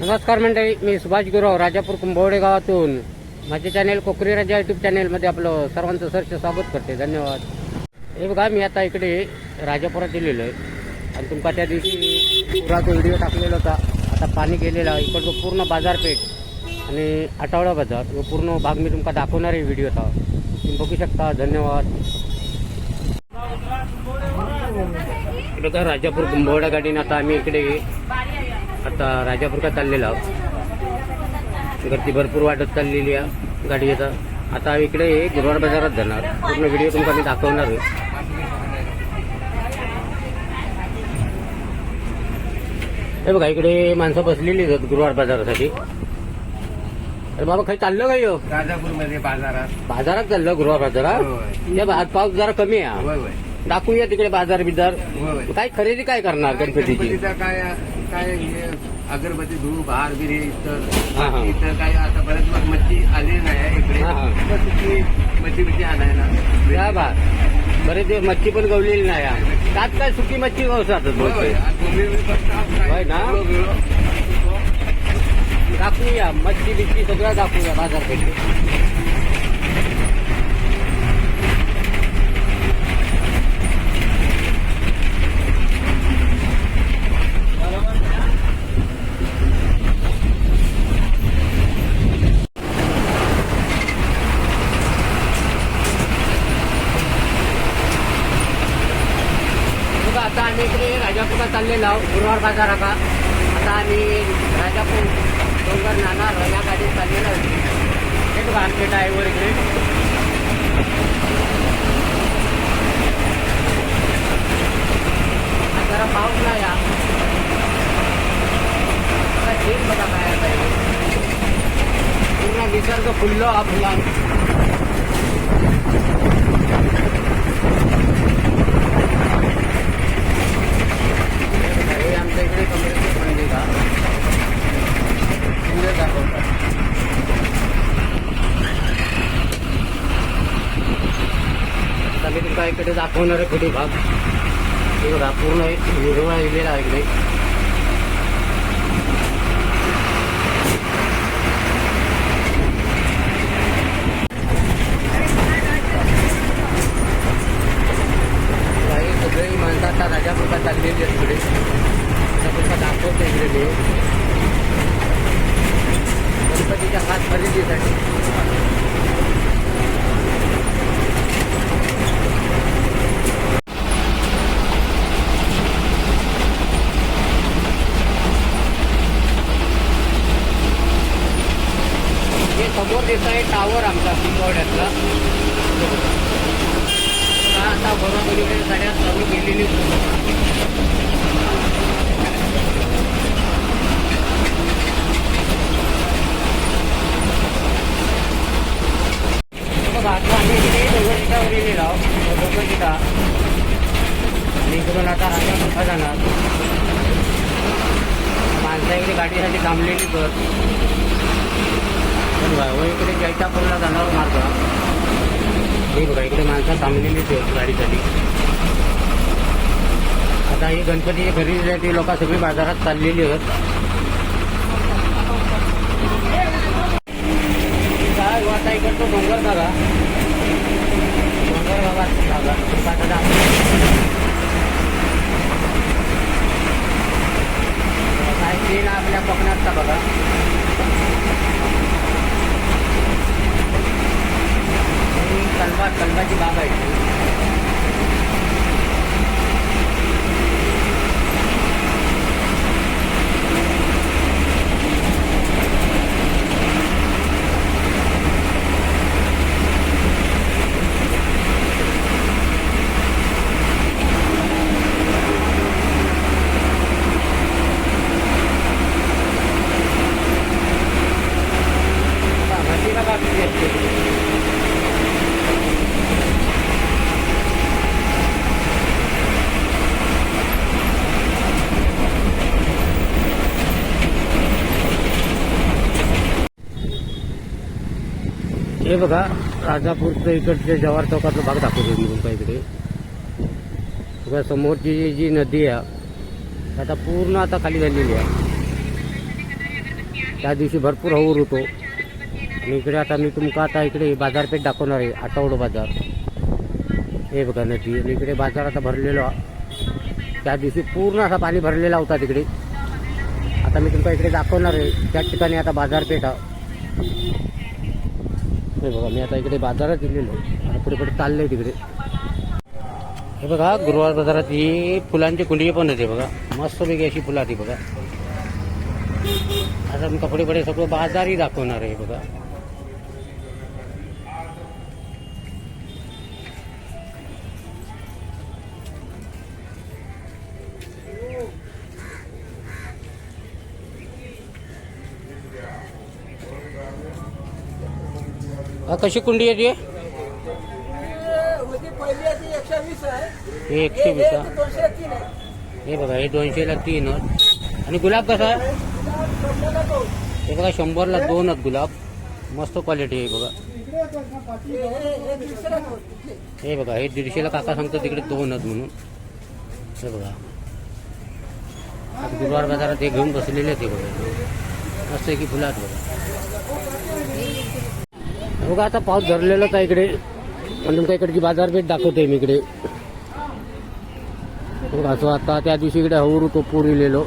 नमस्कार मंडळी मी सुभाष गुरव राजापूर कुंभवडे गावातून. माझे चॅनेल कोकरी राजा युट्यूब चॅनेलमध्ये आपलं सर्वांचं सरचे स्वागत करते. धन्यवाद. हे बघा मी आता इकडे राजापुरात दिलेलो आहे. आणि तुमका त्या दिवशी पुराचा व्हिडिओ टाकलेला होता. आता पाणी गेलेला इकडचं पूर्ण बाजारपेठ आणि आठवडा बाजार व पूर्ण भाग मी तुमका दाखवणार आहे व्हिडिओ आता तुम्ही बघू शकता. धन्यवाद. बघा राजापूर कुंभवडा गाडीनं आता आम्ही इकडे आता राजापूर का चाललेलो आहोत. गर्दी भरपूर वाढत चाललेली आहे. गाडी आता आता इकडे गुरुवार बाजारात जाणार. पूर्ण व्हिडिओ तुमका मी दाखवणार आहे. हे बघा इकडे माणसं बसलेली आहेत गुरुवार बाजारासाठी. अरे बाबा काही चाललं का ह्यो राजापूरमध्ये बाजारात. बाजारात चाललं गुरुवार बाजारात. या आज पाऊस जरा कमी आहे. दाखवूया तिकडे बाजार बिजार. काय खरेदी काय करणार गणपतीचा काय काय हे अगरबत्ती धूप हार बिरे हा, हा. इतर इतर काही आता बरेच मग मच्छी आली नाही इकडे हा, हा. तर मच्छी बिच्छी आणायला या बा बरेच दिवस मच्छी पण गवलेली नाही. त्यात काय सुकी मच्छी होय, होय. काय होय ना? वेगळं- वेगळं. दाखवूया मच्छी बिच्छी सगळं दाखवूया बाजारपेठेत बघा आता आम्ही इकडे नाव गुरुवार बाजार का आता आम्ही राजापूर डोंगर नाणार या गाडीत चाललेलं आहोत एक मार्केट आहे वर इकडे. जरा पाऊस नाही या ठीक बघा काय पूर्ण निसर्ग फुललो हा फुलां हे आमच्या इकडे कमरेचे म्हणजे का? सुंदर दाखवतात. आता मी तुमचा इकडे दाखवणार आहे कुठे भाग. हे बघा पूर्ण हिरवा हिरवेला आहे इकडे. काही सगळी माणसं आता राजापूरला चाललेली आहेत इकडे राजापूरला दाखवतो इकडे. गणपतीच्या खास खरेदीसाठी. समोर दिसत आहे टावर आमचा पिंगवड्यातला हा आता बरोबरीकडे साड्या चालू केलेली बघा आता आम्ही इकडे डोंगरचिटावर गेलेलो आहोत डोंगरचिटा आणि इकडून आता राजा मोठा जाणार जाण्यासाठी थांबलेली बस. इकडे जैतापूरला जाणार मार्ग. हे बघा इकडे माणसं थांबलेलीच आहेत गाडीसाठी. आता ही गणपतीची खरेदीसाठी लोक सगळी बाजारात चाललेली आहेत. काय हो, आता इकडचं डोंगर बघा. डोंगर बाबा. जागा आपल्या कोकणातचा बघा. कलबा कलबाची बाग आहे. हे बघा राजापूरचं इकडच्या जवाहर चौकातला भाग दाखवतो मी तुमच्या इकडे. बघा समोरची जी- जी नदी आहे आता पूर्ण आता खाली झालेली आहे. त्या दिवशी भरपूर हऊर होतो. आणि इकडे आता मी तुमका आता इकडे बाजारपेठ दाखवणार आहे आठवडो बाजार. हे बघा नदी. आणि इकडे बाजार आता भरलेलो त्या दिवशी पूर्ण असा पाणी भरलेला होता तिकडे. आता मी तुमका इकडे दाखवणार आहे. त्या ठिकाणी आता बाजारपेठ आहे. हे बघा मी आता इकडे बाजारात गेलेलो आणि पुढे पुढे चाललंय तिकडे. हे बघा गुरुवार बाजारात ही फुलांची कुंडी पण होते बघा. मस्तपैकी अशी फुलं होती बघा. आता मी कपडे पडे सगळं बाजारही दाखवणार आहे बघा. कशी कुंडी आहे ती? हे एकशे वीस हे बघा हे दोनशेला तीन आहेत. आणि गुलाब कसा आहे? हे बघा शंभरला दोन आहेत गुलाब. मस्त क्वालिटी आहे बघा. हे बघा हे दीडशेला काका सांगतो तिकडे दोन आहेत म्हणून. हे बघा. गुरुवार बाजारात हे घेऊन बसलेले आहेत ते बघा. मस्त आहे की फुलात बघा. बघा आता पाऊस धरलेलाच आहे इकडे. पण तुमच्या इकडची बाजारपेठ दाखवते मी इकडे. बघा असं आता त्या दिवशी इकडे हवरू तो पूर इलेलो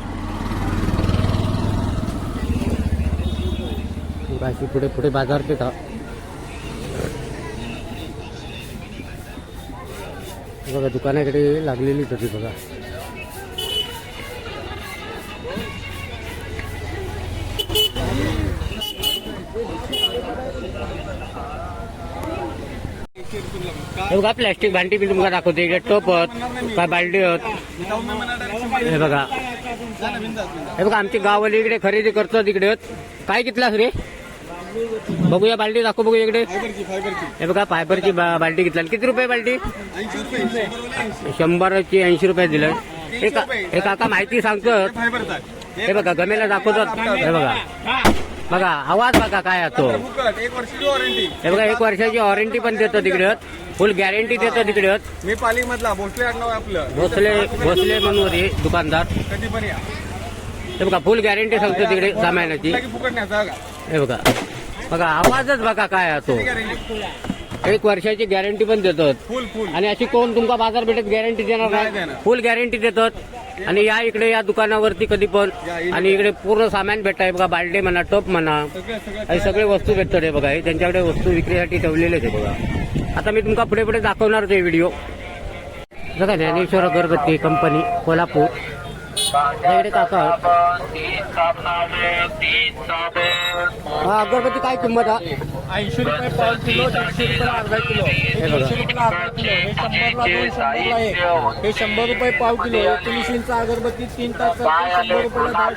अशी पुढे पुढे बाजारपेठ हा बघा दुकानाकडे लागलेलीच होती बघा. हे बघा प्लॅस्टिक भांडी मी तुम्हाला दाखवते. इकडे टोप आहेत काय बालडी आहेत. हे बघा. हे बघा आमची गाववाली इकडे खरेदी करतो तिकडे काय घेतलास रे? बघूया बालडी दाखव बघूया इकडे. हे बघा फायबरची बा- बालडी घेतला. किती रुपये बालडी शंभरची ऐंशी रुपये दिलं. हे हे काका माहिती सांगतात. हे बघा गमेला दाखवतात. हे बघा. बघा आवाज बघा काय असतो तो. हे बघा एक वर्षाची वॉरंटी पण देतो तिकडे फुल गॅरंटी देतो तिकडे. मी पाली मधला भोसले आडनाव आहे आपलं. भोसले भोसले म्हणून होते दुकानदार. कधी पण या. हे बघा फुल गॅरंटी सांगतो तिकडे सामानाची की फुकट हे बघा. बघा आवाजच बघा काय आहे तो. गॅरंटी. एक वर्षाची गॅरंटी पण देतात. फुल फुल. आणि अशी कोण तुमका बाजार भेटत गॅरंटी देणार नाही नाही? देणार. फुल गॅरंटी देतात. आणि या इकडे या दुकानावरती कधी पण. आणि इकडे पूर्ण सामान भेटताय बघा बालडे म्हणा टोप म्हणा. सगळं सगळं सगळे वस्तू भेटतात हे बघा. हे त्यांच्याकडे वस्तू विक्रीसाठी ठेवलेले ते बघा. आता मी तुमका पुढे पुढे दाखवणार ते व्हिडिओ बघा ज्ञानेश्वर अगरबत्ती कंपनी कोल्हापूर. इकडे काका. हा अगरबत्ती काय किंमत हा? ऐंशी रुपये पाव किलो दीडशे रुपये अर्धा किलो. हे रुपये अर्धा किलो हे शंभरला दोन शंभरला एक. हे शंभर रुपये पाव किलो. एकोणीस इंच अगरबत्ती तीन तास शंभर रुपयाला दहा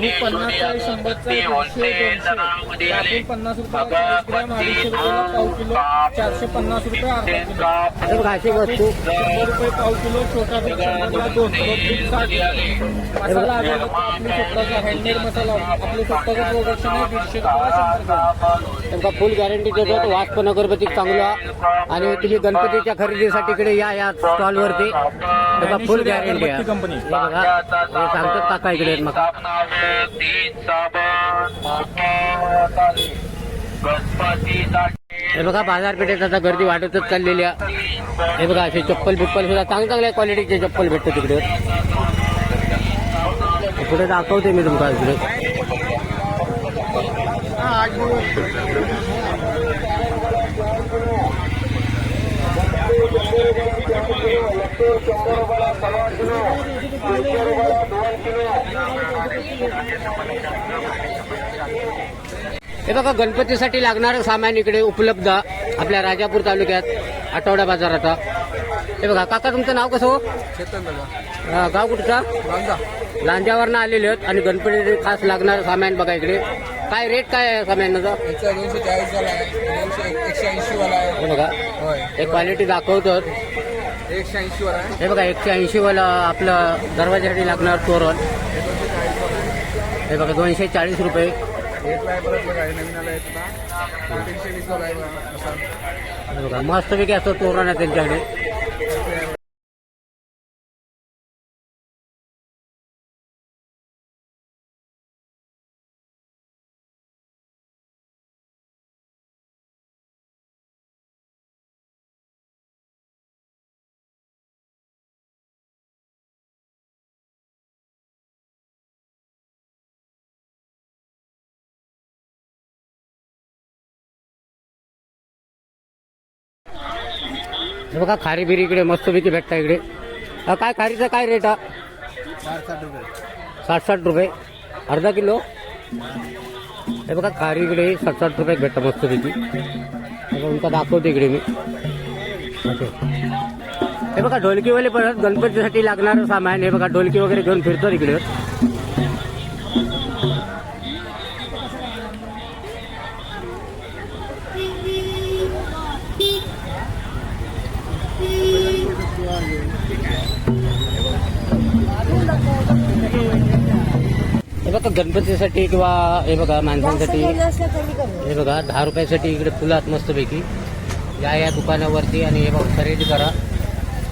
मी पन्नास आहे शंभरचा दीडशे दोनशे. आपण पन्नास रुपयाला चाळीस ग्रॅम अडीचशे रुपयाला पाव किलो चारशे पन्नास रुपये अर्धा किलो. शंभर रुपये पाव किलो छोटा बीट शंभरला दोन मसाला अगरबत्ती आपली स्वतःचा हँडमेड मसाला. आपलं स्वतःचं प्रोडक्शन आहे दीडशे रुपयाला शंभर त्यांचा फुल गॅरंटी देतो. वास पण अगरबत्ती चांगला. आणि तुम्ही गणपतीच्या खरेदीसाठी इकडे या या स्टॉल वरती. त्याचा फुल गॅरंटी आहे. कंपनी. बघा. हे सांगतात काका इकडे मग हे बघा बाजारपेठेत आता गर्दी वाढतच चाललेली आहे. हे बघा असे चप्पल बिप्पल सुद्धा चांगल्या चांगल्या क्वालिटीचे चप्पल भेटतात तिकडे. पुढे दाखवते मी तुमका इकडे. हे बघा गणपतीसाठी लागणारं सामान इकडे उपलब्ध आपल्या राजापूर तालुक्यात आठवडा बाजाराचा. हे बघा काका तुमचं नाव कसं हो? हा, गाव कुठचा? लांजावरनं आलेले आहेत आणि गणपती खास लागणारं सामान बघा इकडे. काय रेट काय आहे सामानाचा याचा दोनशे चाळीस वाला आहे. दोनशे एकशे ऐंशी वाला आहे. हे बघा. होय. हे क्वालिटी दाखवतात. एकशे ऐंशी वाला आहे. हे बघा एकशे ऐंशी वाला आपलं दरवाजासाठी लागणार तोरण. हे बघा दोनशे चाळीस रुपये. आहे परत बघा हे नवीन आला आहे तीनशे वीस वाला आहे बघा, असा. हे बघा मस्तपैकी असं तोरण आहे त्यांच्याकडे. बघा खारी बिरी इकडे मस्तपैकी भेटता इकडे. काय खारीचा काय रेट हा साठ रुपये. साठ रुपये अर्धा किलो? हे बघा खारी इकडे साठ साठ रुपये भेटतं मस्तपैकी. तुमचा दाखवतो इकडे मी. ओके. हे बघा ढोलकीवाले परत गणपतीसाठी लागणारं सामान हे बघा ढोलकी वगैरे घेऊन फिरतो इकडे. हे बघा गणपतीसाठी किंवा हे बघा माणसांसाठी. हे बघा दहा रुपयासाठी इकडे फुलं आहेत मस्तपैकी. या या दुकानावरती आणि हे बघा खरेदी करा.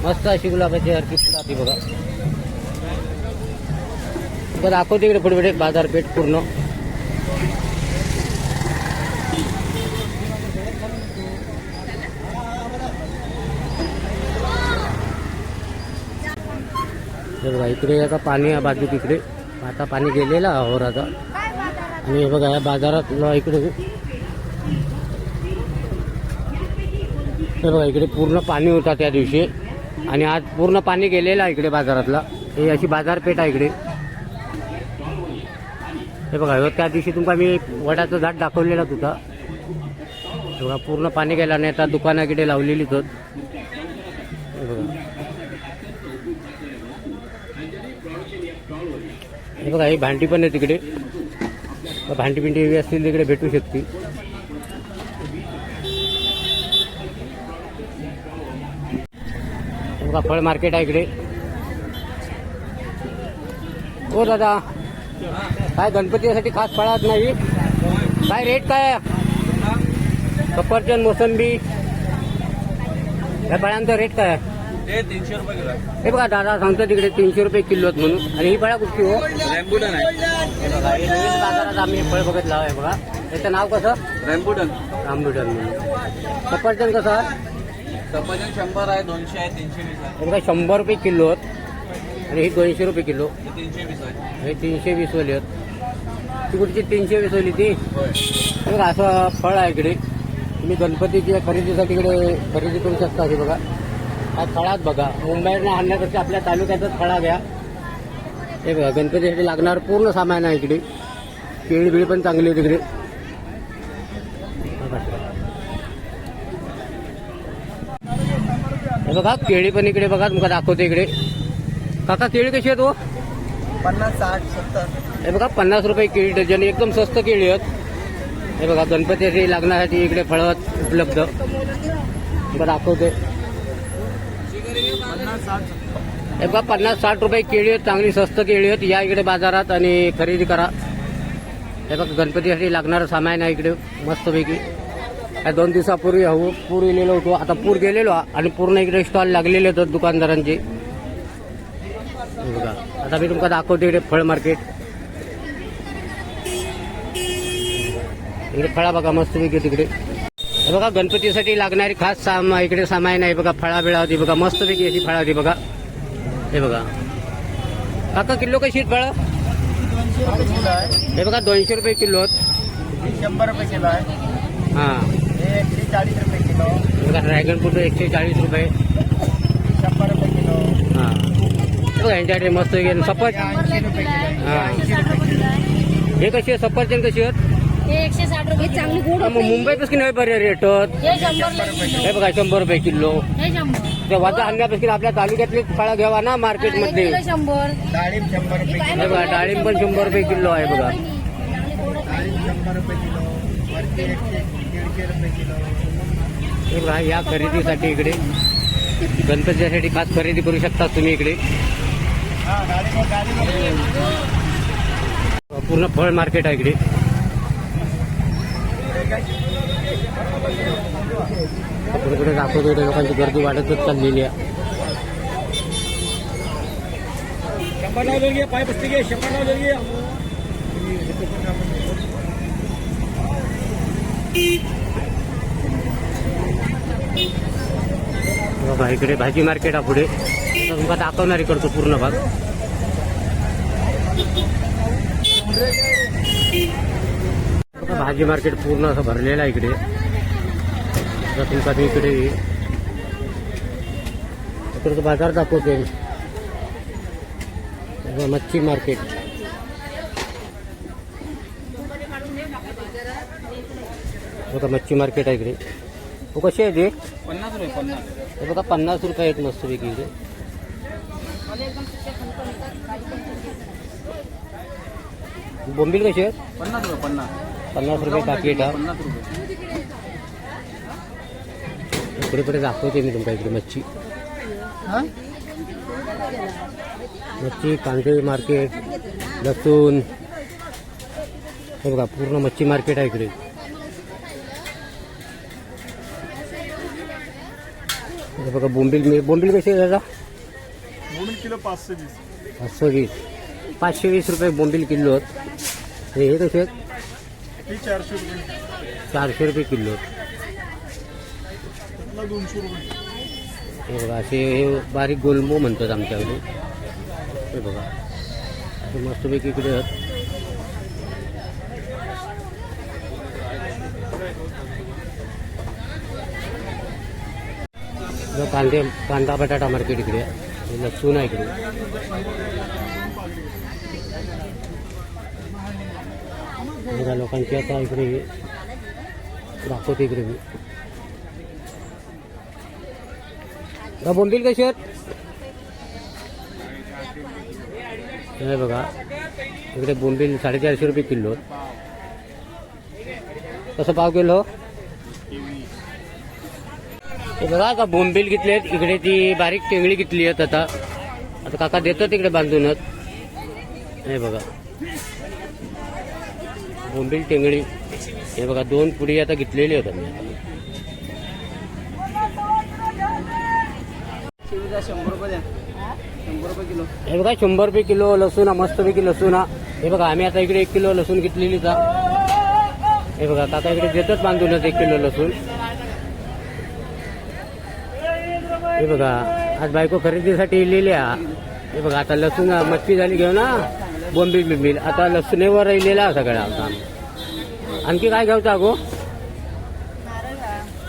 मस्त अशी गुलाबाची हरकी फुलं ही बघा. बघा दाखवते इकडे पुढे पुढे बाजारपेठ पूर्ण. बघा इकडे आता पाणी आहे बाजू तिकडे आता पाणी गेलेलं आहोर आता आणि हे बघा या बाजारात इकडे हे बघा इकडे पूर्ण पाणी होता त्या दिवशी. आणि आज पूर्ण पाणी गेलेलं आहे इकडे बाजारातला. हे अशी बाजारपेठ आहे इकडे. हे बघा त्या दिवशी तुमका मी वडाचं झाड दाखवलेलं तुझा बघा पूर्ण पाणी गेला नाही आता दुकानाकडे लावलेली लावलेलीच होत हे बघा हे बघा ही भांडी पण आहे तिकडे. भांडी पिंडी हवी असतील तिकडे भेटू शकते बघा फळ मार्केट आहे इकडे. हो दादा काय गणपतीसाठी खास फळात नाही? काय रेट काय? आहे? सफरचंद मोसंबी. या फळांचा रेट काय? आहे ते तीनशे रुपये किलो हे बघा दादा सांगतो तिकडे तीनशे रुपये किलो आहेत म्हणून. आणि ही फळा कुठची हो. रॅम्बुटन आहे. हे बघा हे नवीन बाजारात आम्ही फळ बघितलं आहे बघा. त्याचं नाव कसं? रॅम्बुटन. आंबेडकर म्हणून. सफरचंद कसं? आहे? सफरचंद शंभर आहे दोनशे आहे तीनशे वीस आहे. हे बघा शंभर रुपये किलो आहेत. आणि ही दोनशे रुपये किलो. हे तीनशे वीस आहे. हे तीनशे वीस वाली आहेत. ती कुठची? तीनशे वीस वाली ती? होय. हे बघा असं फळ आहे इकडे. तुम्ही गणपतीच्या खरेदीसाठी इकडे खरेदी करू शकता हे बघा. हा फळात बघा. मुंबईवरून आणण्यापेक्षा आपल्या तालुक्यातच फळा घ्या हे बघा गणपतीसाठी लागणार पूर्ण सामान आहे इकडे. केळी बिळी पण चांगली आहे तिकडे हे बघा केळी पण इकडे बघा तुमका दाखवते इकडे. काका केळी कशी आहेत हो? पन्नास साठ सत्तर. हे बघा पन्नास रुपये केळी डझन. एकदम स्वस्त केळी आहेत. हे बघा गणपतीसाठी लागण्यासाठी इकडे फळं उपलब्ध. दाखवते. हे बघा पन्नास साठ रुपये केळी आहेत चांगली स्वस्त केळी आहेत. या इकडे बाजारात आणि खरेदी करा. हे बघा गणपतीसाठी लागणारं सामान आहे इकडे मस्तपैकी. काय दोन दिवसापूर्वी हो पूर गेलेलो होतो. आता पूर गेलेलो आणि पूर्ण इकडे स्टॉल लागलेले होते दुकानदारांचे. बघा आता मी तुमका दाखवते इकडे फळ मार्केट इकडे फळा बघा मस्तपैकी तिकडे. हे बघा गणपतीसाठी लागणारी खास सामा इकडे सामान आहे बघा फळा बिळा होती बघा मस्तपैकी अशी फळा होती बघा. हे बघा. काका किलो कशी फळं? किलो हे बघा दोनशे रुपये किलो ही शंभर रुपये किलो आहे हाँ. हे एकशे चाळीस रुपये किलो हे बघा ड्रॅगन फ्रूट एकशे चाळीस रुपये. ही. शंभर रुपये किलो हाँ हे बघा यांच्याकडे मस्त. सफ़र ऐंशी रुपये किलो हा. हे कशी आहे सफरचंद कशी आहेत? हे एकशे साठ रुपये चांगली गोड मग मुंबईपासून नाही बरे रेट आहेत. हे शंभर हे बघा शंभर रुपये किलो. हे शंभर. ते वजा आणण्यापेक्षा आपल्या तालुक्यातली फळं घ्यावा ना मार्केटमध्ये किलो शंभर. डाळिंब शंभर रुपये किलो. हे बघा डाळिंब पण शंभर रुपये किलो आहे बघा. डाळिंब शंभर रुपये किलो. वरती एकशे दीडशे रुपये किलो. हे बघा या खरेदीसाठी इकडे. गणपतीसाठी खास खरेदी करू शकता तुम्ही इकडे. हा डाळिंब डाळिंब. पूर्ण फळ मार्केट आहे इकडे. पुढे दाखवतो इकडे लोकांची गर्दी वाढतच चाललेली आहे. शंभर नाव पाय शंभर नाव बघा इकडे भाजी मार्केट आहे पुढे. तुमका दाखवणार इकडचं पूर्ण भाग. भाजी मार्केट पूर्ण असं भरलेलं आहे इकडे. तर तुमचा मी इकडे इकडचं बाजार दाखवते मच्छी मार्केट. बघा मच्छी मार्केट आहे इकडे. हो कशी आहे ते? पन्नास रुपये पन्नास. बघा पन्नास रुपये आहेत मस्तपैकी इकडे. बोंबील कशी आहेत? पन्नास रुपये पन्नास. पन्नास रुपये पाकिट हा? इकडे पुढे दाखवते मी तुमच्या इकडे मच्छी. मच्छी कांदे मार्केट लसूण. हे बघा पूर्ण मच्छी मार्केट आहे इकडे. हे बघा बोंबील मी बोंबील कशी आहे दादा? किलो पाचशे वीस. पाचशे वीस. पाचशे वीस रुपये बोंबील किलो हे कसे आहेत? ही चारशे रुपये. चारशे रुपये किलो. दोनशे रुपये. हे बघा असे हे बारीक गोलमो म्हणतात आमच्याकडे. हे बघा. असे मस्तपैकी इकडे आहेत. कांदे कांदा बटाटा मार्केट इकडे. हे लसूण आहे इकडे. बघा लोकांची आता इकडे दाखवते इकडे मी. का बोंबील कशी आहेत? हे बघा इकडे बोंबील साडेचारशे रुपये किलो कसं पाव किलो? बघा का बोंबील घेतले आहेत. इकडे ती बारीक टेंगळी घेतली आहेत आता. आता काका देतात इकडे बांधूनच. हे बघा. बोंबील टेंगळी हे बघा दोन पुडी आता घेतलेली आहेत मी हे बघा शंभर रुपये किलो लसूण मस्तपैकी लसूण हा. हे बघा आम्ही आता इकडे एक किलो लसूण घेतलेली का हे बघा आता इकडे देतच बांधूनच एक किलो लसूण. हे बघा आज बायको खरेदीसाठी लिहिल्या हे बघा आता लसूण मच्छी झाली घेऊ ना. बोंबील बिंबील. आता लसूणेवर राहिलेला हा सगळा. आता आणखी काय घ्यावचं गो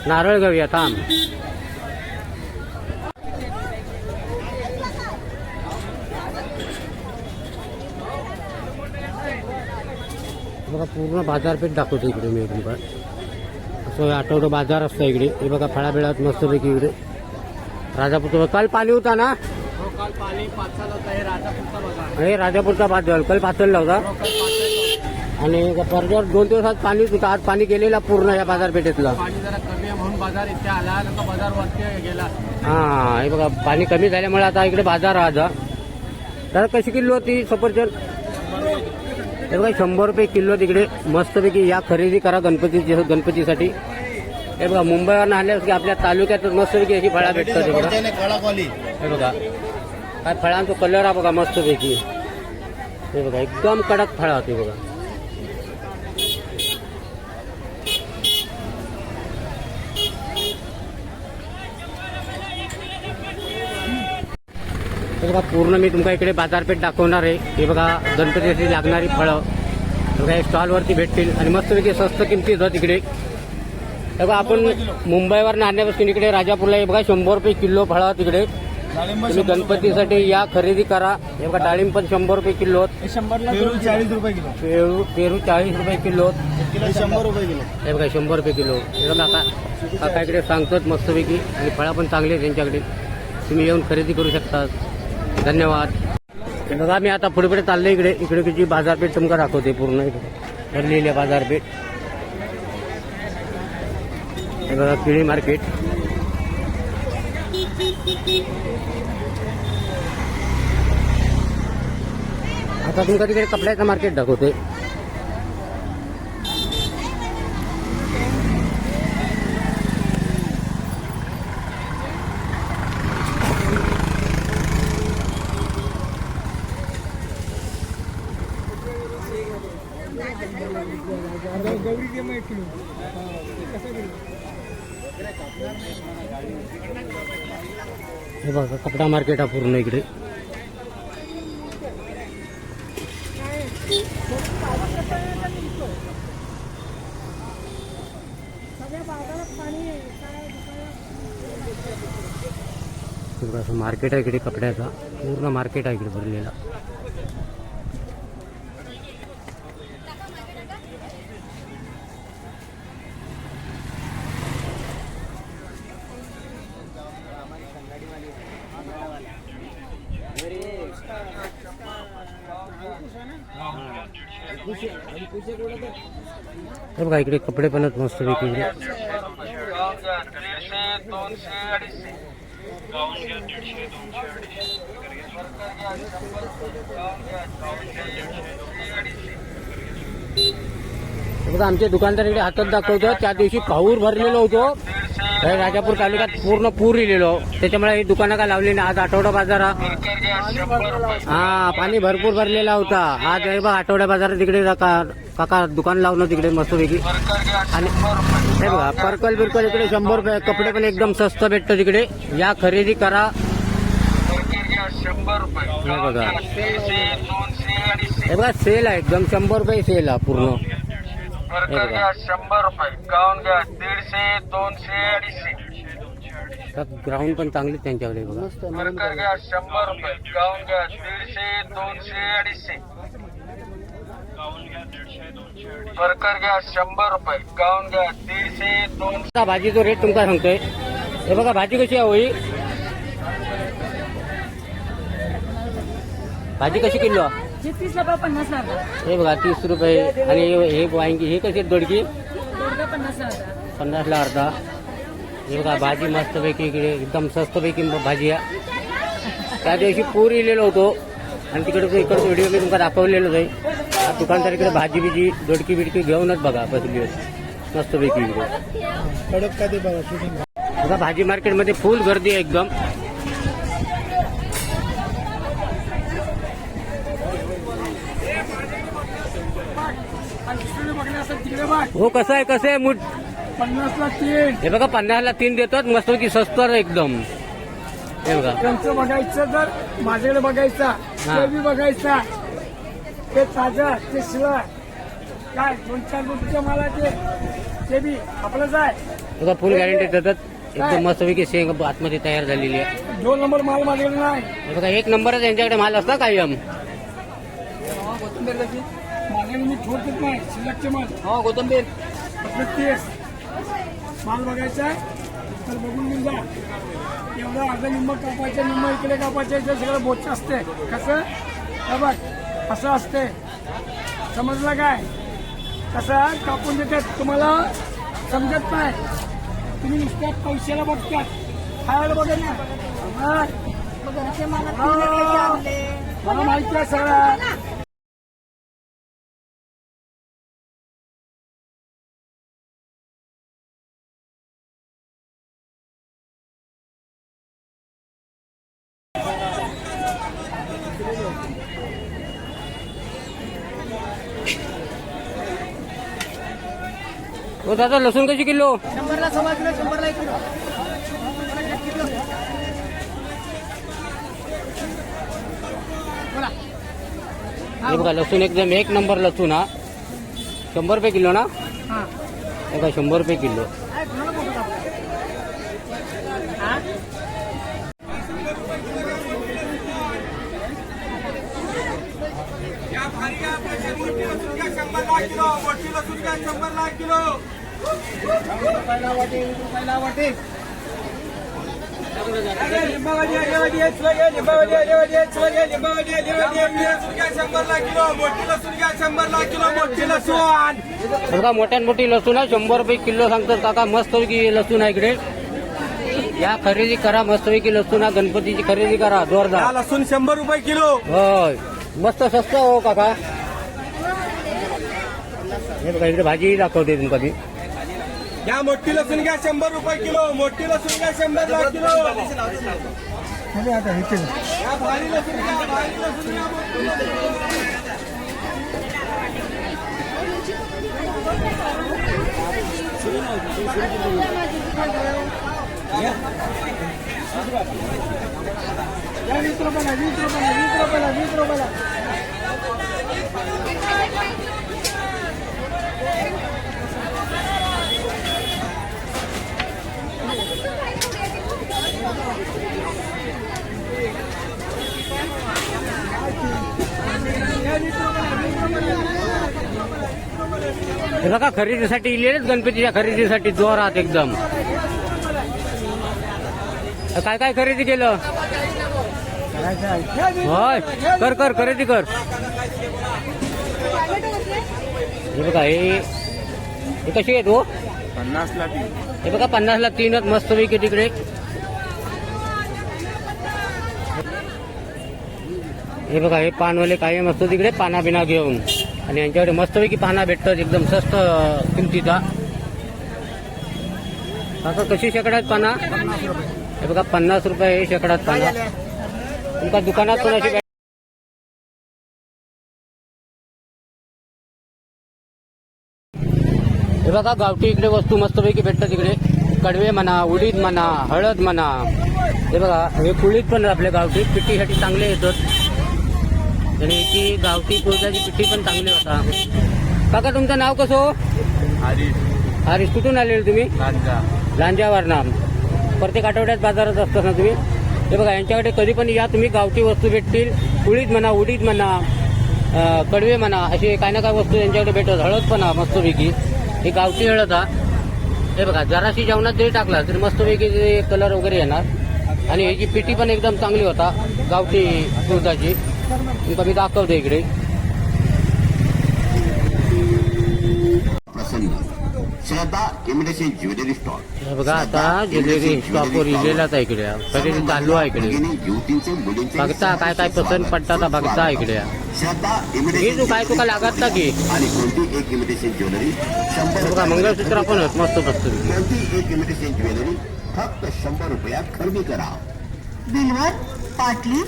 नारळ घेऊया थांब. बघा पूर्ण बाजारपेठ दाखवतो इकडे मी तुम्हाला असं आठवडं बाजार असतं इकडे. हे बघा फळाबिळात मस्तपैकी इकडे. राजापूर काल पाणी होता ना? हो पाणी हे राजापूरचा हे राजापूरचा बाजार काल पातळला होता. काल पाच आणि परजोर दोन दिवसात पाणीच होतं आज पाणी गेलेला पूर्ण या बाजारपेठेतला. पाणी जरा कमी आहे म्हणून बाजार इथे आला नका बाजार वरती गेला. हा हे बघा पाणी कमी झाल्यामुळे आता इकडे बाजार आज. हा. दादा कशी किलो होती सफरचंद? हे बघा शंभर रुपये किलो तिकडे मस्तपैकी या खरेदी करा गणपतीची गणपतीसाठी. हे बघा मुंबईवर आल्यास की आपल्या तालुक्यात मस्तपैकी अशी फळा भेटतात हे बघा. काय फळांचा कलर हा बघा मस्तपैकी हे बघा एकदम कडक फळं होती बघा. हे बघा पूर्ण मी तुमका इकडे बाजारपेठ दाखवणार आहे. हे बघा गणपतीसाठी लागणारी फळं. बघा हे स्टॉलवरती भेटतील. आणि मस्तपैकी स्वस्त किमतीत होत इकडे. हे बघा आपण मुंबईवर आणण्यापासून इकडे राजापूरला हे बघा शंभर रुपये किलो फळं तिकडे तुम्ही गणपतीसाठी या खरेदी करा. हे बघा डाळिंब पण शंभर रुपये किलो शंभरला चाळीस रुपये किलो. पेरू पेरू चाळीस रुपये किलो शंभर रुपये किलो. हे बघा शंभर रुपये किलो. हे बघा काका काका इकडे सांगतात मस्तपैकी. आणि फळं पण चांगली आहेत त्यांच्याकडे. तुम्ही येऊन खरेदी करू शकता. धन्यवाद. बघा मी आता पुढे पुढे चाललो इकडे. इकडे किती बाजारपेठ तुमका दाखवते पूर्ण इकडे. ठरलेली आहे बाजारपेठ. हे बघा किळी मार्केट. आता तुमका तिकडे कपड्याचं मार्केट दाखवते हे बघा कपडा मार्केट हा पूर्ण इकडे. असं मार्केट आहे इकडे कपड्याचा. पूर्ण मार्केट आहे इकडे भरलेला. हे बघा इकडे कपडे पण आहेत मस्त वेगवेगळे you. बघा आमचे दुकानदार इकडे हातात दाखवतो. त्या दिवशी पाऊर भरलेलो होतो. हे राजापूर तालुक्यात पूर्ण पूर लिहिलेलो त्याच्यामुळे ही दुकानं काय लावली नाही. आज आठवडा बाजार हा. हा पाणी भरपूर भरलेला होता. आज आहे बघा आठवड्या बाजारात तिकडे काका काका दुकान लावलं तिकडे मस्तपैकी. आणि हे बघा पर्कल बिरकल इकडे शंभर रुपये कपडे पण एकदम स्वस्त भेटतं तिकडे. या खरेदी करा. हे बघा. हे बघा सेल आहे. एकदम शंभर रुपये सेल आहे पूर्ण. बघा शंभर रुपये गाऊन घ्या दीडशे दोनशे अडीचशे ग्राउंड पण चांगले त्यांच्याकडे बघा वर्कर घ्या शंभर रुपये गाऊन घ्या दीडशे दोनशे अडीचशे वर्कर घ्या शंभर रुपये गाऊन घ्या दीडशे दोनशे आता भाजीचा रेट तुमका सांगतोय. हे बघा भाजी कशी आहे होई भाजी कशी किलो हे बघा तीस रुपये. आणि हे हे वांगी हे कशी आहेत दोडकी? पन्नासला अर्धा. हे बघा भाजी मस्तपैकी इकडे एकदम स्वस्तपैकी भाजी आहे. त्या दिवशी पूर इलेलो होतो. आणि तिकडे इकडचं व्हिडिओ मी तुमका दाखवलेलो आहे. हा दुकानदार इकडे भाजी बिजी दोडकी बिडकी घेऊनच बघा बसली होती. मस्तपैकी इकडे. कडक का ते बघा. बघा भाजी मार्केटमध्ये फुल गर्दी आहे एकदम. हो कसं आहे कसं आहे मूठ? पन्नासला तीन. हे बघा पन्नासला तीन देतात मस्त की स्वस्त एकदम. हे बघा. त्यांचं बघायचं तर माझ्याकडे बघायचा बी बघायचा. ते ताजा ते शिवाय काय दोन चार रुपये मला ते ते बी आपलंच आहे. बघा फुल गॅरंटी देतात. एकदम मस्तपैकी शेंग आतमध्ये तयार झालेली आहे. दोन नंबर माल माझ्याकडे नाही. हे बघा एक नंबरच यांच्याकडे माल असता कायम. कोथिंबीर कशी? ठेवतच नाही शिल्लकचे माल हो कोथिंबीर. तेच माल बघायचा आहे. तर बघून घेऊन जा. एवढं अर्ध निम्म कापायचं निम्म इकडे कापायचं इथे सगळं बोच असते. कसं? हे बघ असं असते. समजलं काय? कसं? कापून देतात. तुम्हाला समजत नाही. तुम्ही नुसत्या पैशाला बघतात. खायला बघत ना. मला माहिती आहे सगळं हो दादा लसूण कशी किलो? शंभरला सव्वा किलो शंभरला एक किलो. हे बघा लसूण एकदम एक नंबर लसूण हा. शंभर रुपये किलो ना? हा. हे बघा शंभर रुपये किलो. रुपयाला वाटे हे? बघा मोठ्यात मोठी लसूण आहे. शंभर रुपये किलो सांगतात काका. मस्तपैकी लसूण आहे इकडे. या खरेदी करा. मस्तपैकी लसूण आहे. गणपतीची खरेदी करा. जोरदार. लसूण शंभर रुपये किलो. होय. मस्त स्वस्त हो काका. हे बघा इकडे भाजी दाखवते तुमका ती या मोठी लसूण घ्या शंभर रुपये किलो मोठी लसूण घ्या शंभर किलो. या भारी लसूण घ्या भारी लसूण घ्या मोठी लसूण. या वीस रुपयाला वीस रुपयाला वीस रुपयाला वीस रुपयाला. बघा खरेदीसाठी इलेलेच गणपतीच्या खरेदीसाठी जोरात एकदम. काय काय खरेदी केलं? होय कर कर खरेदी कर. हे बघा हे कशी आहे तू हो? पन्नासला तीन. हे बघा पन्नासला तीनच मस्त पैकी तिकडे. हे बघा हे पानवाले कायम मस्त तिकडे पाना बिना घेऊन. आणि यांच्याकडे मस्तपैकी पाना भेटतात एकदम स्वस्त किमतीचा. काका कशी शेकडात पाना? हे बघा पन्नास रुपये हे शेकडात पाना. तुमका दुकानात पण अशी हे बघा गावठी इकडे वस्तू मस्तपैकी भेटतात इकडे कडवे म्हणा उडीद म्हणा हळद म्हणा. हे बघा हे कुळीत पण आपल्या गावठी. पिठीसाठी चांगले येतात. आणि याची गावठी कुळताची पिठी पण चांगली होता. काका तुमचं नाव कसं हो? आधी अरे कुठून आलेले तुम्ही? लांजा. लांजावर ना प्रत्येक आठवड्यात बाजारात असतात ना तुम्ही? हे बघा यांच्याकडे कधी पण या तुम्ही गावठी वस्तू भेटतील. कुळीत म्हणा उडीद म्हणा कडवे म्हणा असे काय ना काय वस्तू यांच्याकडे भेटत हळद पण हा मस्तपैकी. ही गावठी हळद हा हे बघा जराशी जेवणात जरी टाकला तरी मस्तपैकी कलर वगैरे येणार. आणि ह्याची पिठी पण एकदम चांगली होता गावठी दुधाची तुमका मी दाखवतो इकडे. Prasanna Shraddha imitation jewellery stall बघा आता ज्वेलरी शॉपवर इलेलाच आहे इकडे. खरेदी चालू आहे इकडे. बघता काय काय पसंत पडतात बघता इकडे. हे तू काय तुका लागत ना की? बघा मंगळसूत्र पण आहेत मस्त कोणती एक इमिटेशन ज्वेलरी फक्त शंभर रुपयात खरेदी करा. बिलवर पाटली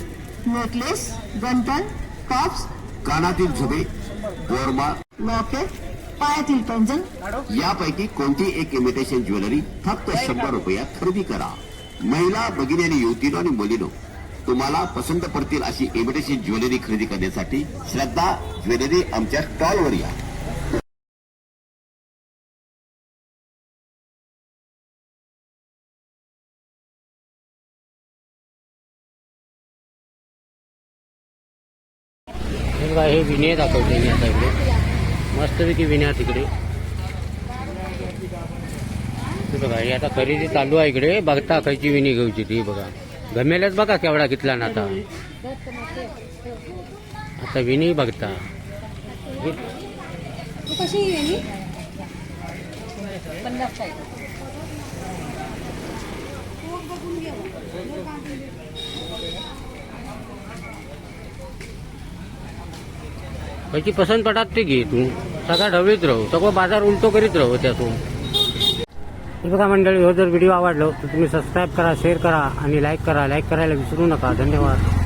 नेकलेस गंठण टॉप्स कानातील झुबे बोरमा लॉकेट पायातील पैंजण यापैकी कोणती एक इमिटेशन ज्वेलरी फक्त शंभर रुपयात खरेदी करा? महिला भगिनी आणि युवतीनो आणि मुलीनो तुम्हाला पसंत पडतील अशी इमिटेशन ज्वेलरी खरेदी करण्यासाठी श्रद्धा ज्वेलरी आमच्या स्टॉलवर या. बघा हे विनय दाखवते मी आता इकडे. मस्तपैकी विनया तिकडे. हे बघा हे आता खरेदी चालू आहे इकडे. बघता खायची विणी घेऊची ती बघा. गमेलच बघा केवढा घेतला ना आता. आता विणी बघता. हे- कशी त्याची पसंत पटात ते घे तू. सगळा ढवळीत राहू. सगळं बाजार उलटो करीत राहू त्यातून. बघा मंडळी हो जर व्हिडिओ आवडलो तर तुम्ही सबस्क्राईब करा शेअर करा आणि लाईक करा. लाईक करायला विसरू नका. धन्यवाद.